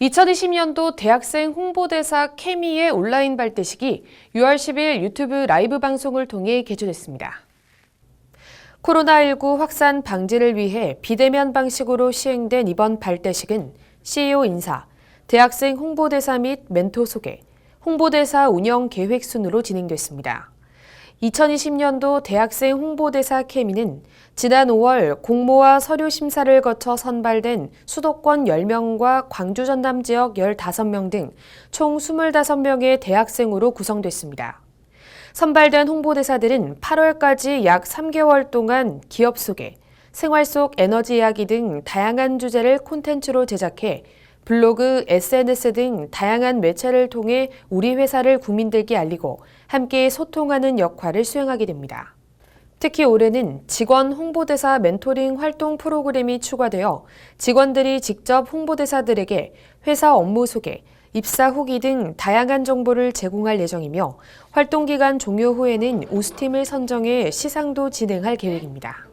2020년도 대학생 홍보대사 케미의 온라인 발대식이 6월 10일 유튜브 라이브 방송을 통해 개최됐습니다. 코로나19 확산 방지를 위해 비대면 방식으로 시행된 이번 발대식은 CEO 인사, 대학생 홍보대사 및 멘토 소개, 홍보대사 운영 계획 순으로 진행됐습니다. 2020년도 대학생 홍보대사 케미는 지난 5월 공모와 서류 심사를 거쳐 선발된 수도권 10명과 광주 전남 지역 15명 등 총 25명의 대학생으로 구성됐습니다. 선발된 홍보대사들은 8월까지 약 3개월 동안 기업 소개, 생활 속 에너지 이야기 등 다양한 주제를 콘텐츠로 제작해 블로그, SNS 등 다양한 매체를 통해 우리 회사를 국민들께 알리고 함께 소통하는 역할을 수행하게 됩니다. 특히 올해는 직원 홍보대사 멘토링 활동 프로그램이 추가되어 직원들이 직접 홍보대사들에게 회사 업무 소개, 입사 후기 등 다양한 정보를 제공할 예정이며 활동 기간 종료 후에는 우수팀을 선정해 시상도 진행할 계획입니다.